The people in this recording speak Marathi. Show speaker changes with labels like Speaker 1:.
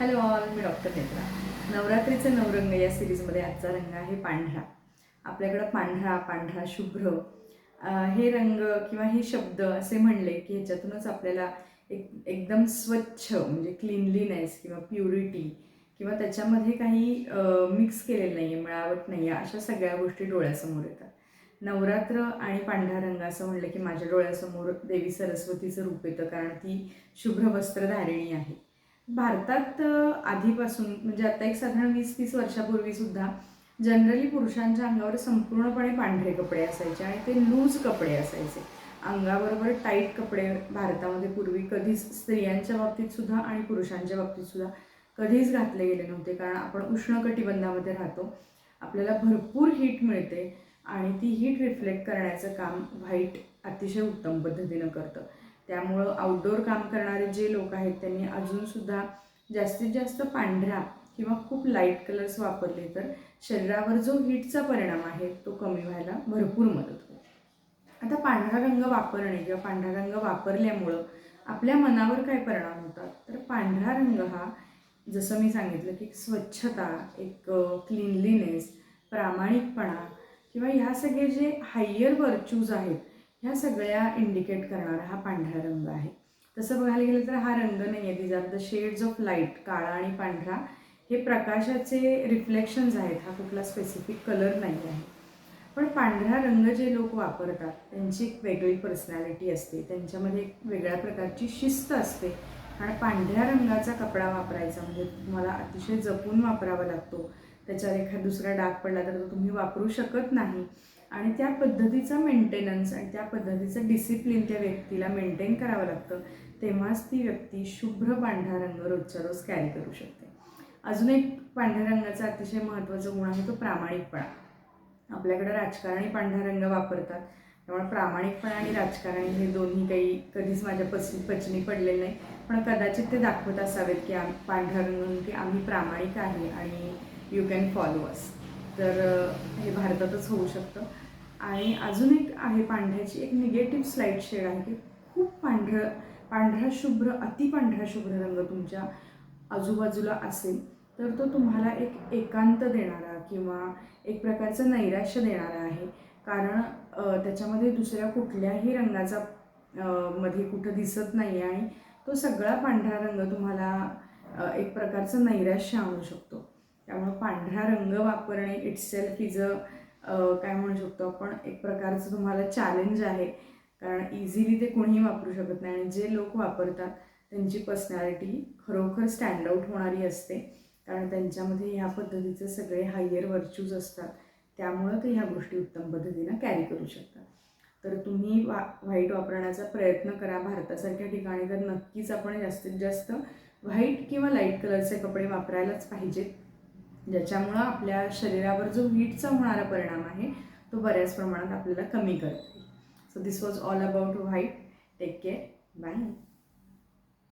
Speaker 1: हॅलो ऑल मी डॉक्टर नेत्रा. नवरात्रीचे नवरंग या सिरीजमध्ये आजचा रंग आहे पांढरा. आपल्याकडं पांढरा पांढरा शुभ्र. हे रंग किंवा हे शब्द असे म्हणले की ह्याच्यातूनच आपल्याला एक एकदम स्वच्छ म्हणजे क्लिनलीनेस किंवा प्युरिटी किंवा त्याच्यामध्ये काही मिक्स केलेलं नाही आहे मिळावट नाही आहे अशा सगळ्या गोष्टी डोळ्यासमोर येतात. नवरात्र आणि पांढरा रंग असं म्हणलं की माझ्या डोळ्यासमोर देवी सरस्वतीचं रूप येतं कारण ती शुभ्र वस्त्रधारिणी आहे. भारतात आधीपासून म्हणजे आता एक साधारण वीस तीस वर्षापूर्वी सुद्धा जनरली पुरुषांच्या अंगावर संपूर्णपणे पांढरे कपडे असायचे आणि ते लूज कपडे असायचे. अंगाबरोबर टाईट कपडे भारतामध्ये पूर्वी कधीच स्त्रियांच्या बाबतीत सुद्धा आणि पुरुषांच्या बाबतीत सुद्धा कधीच घातले गेले नव्हते. कारण आपण उष्णकटिबंधामध्ये राहतो. आपल्याला भरपूर हीट मिळते आणि ती हीट रिफ्लेक्ट करण्याचं काम व्हाईट अतिशय उत्तम पद्धतीनं करतं. त्यामुळं आउटडोअर काम करणारे जे लोक आहेत त्यांनी अजूनसुद्धा जास्तीत जास्त पांढरा किंवा खूप लाइट कलर्स वापरले तर शरीरावर जो हीटचा परिणाम आहे तो कमी व्हायला भरपूर मदत होते आता पांढरा रंग वापरणे किंवा पांढरा रंग वापरल्यामुळं आपल्या मनावर काय परिणाम होतात? तर पांढरा रंग हा जसं मी सांगितलं की स्वच्छता एक क्लिनलीनेस प्रामाणिकपणा किंवा ह्या सगळे जे हायर वर्च्यूज आहेत ह्या सगळ्या इंडिकेट करणारा हा पांढरा रंग आहे. तसं बघायला गेलं तर हा रंग नाही आहे these are the shades of light काळा आणि पांढरा. हे प्रकाशाचे रिफ्लेक्शन्स आहेत. हा कुठला स्पेसिफिक कलर नाही आहे. पण पांढरा रंग जे लोक वापरतात त्यांची एक वेगळी पर्सनॅलिटी असते. त्यांच्यामध्ये एक वेगळ्या प्रकारची शिस्त असते. आणि पांढऱ्या रंगाचा कपडा वापरायचा म्हणजे तुम्हाला अतिशय जपून वापरावा लागतो. त्याच्यावर एखादा दुसरा डाग पडला तर तो तुम्ही वापरू शकत नाही. आणि त्या पद्धतीचा मेंटेनन्स आणि त्या पद्धतीचं डिसिप्लिन त्या व्यक्तीला मेंटेन करावं लागतं तेव्हाच ती व्यक्ती शुभ्र पांढरा रंग रोजच्या रोज कॅरी करू शकते. अजून एक पांढऱ्या रंगाचा अतिशय महत्त्वाचा गुण आहे तो प्रामाणिकपणा. आपल्याकडे राजकारणी पांढरा रंग वापरतात त्यामुळे प्रामाणिकपणा आणि राजकारणी हे दोन्ही काही कधीच माझ्या पच पचनी पडलेले नाही. पण कदाचित ते दाखवत असावेत की आम पांढरा रंग म्हणून की आम्ही प्रामाणिक आहे आणि यू कॅन फॉलो अस तर हे भारतातच होऊ शकतं. आणि अजून एक आहे पांढऱ्याची एक निगेटिव्ह स्लाईड शेड आहे की खूप पांढरं पांढरा शुभ्र अति पांढरा शुभ्र रंग तुमच्या आजूबाजूला असेल तर तो तुम्हाला एक एकांत देणारा किंवा एक प्रकारचं नैराश्य देणारा आहे. कारण त्याच्यामध्ये दुसऱ्या कुठल्याही रंगाचा मध्ये कुठं दिसत नाही आहे आणि तो सगळा पांढरा रंग तुम्हाला एक प्रकारचं नैराश्य आणू शकतो. त्यामुळं पांढरा रंग वापरणे इटसेल्फ इज अ काय म्हणू शकतो आपण एक प्रकारचं तुम्हाला चॅलेंज आहे. कारण इझिली ते कोणीही वापरू शकत नाही आणि जे लोक वापरतात त्यांची पर्सनॅलिटी खरोखर स्टँड आऊट होणारी असते. कारण त्यांच्यामध्ये ह्या पद्धतीचे सगळे हायर वर्च्यूज असतात. त्यामुळं ते ह्या गोष्टी उत्तम पद्धतीनं कॅरी करू शकतात. तर तुम्ही वा व्हाईट वापरण्याचा प्रयत्न करा. भारतासारख्या ठिकाणी तर नक्कीच आपण जास्तीत जास्त व्हाईट किंवा लाइट कलरचे कपडे वापरायलाच पाहिजेत. ज्याच्यामुळं आपल्या शरीरावर जो हीटचा होणारा परिणाम आहे तो बऱ्याच प्रमाणात आपल्याला कमी करता. येईल so this was all about white take care bye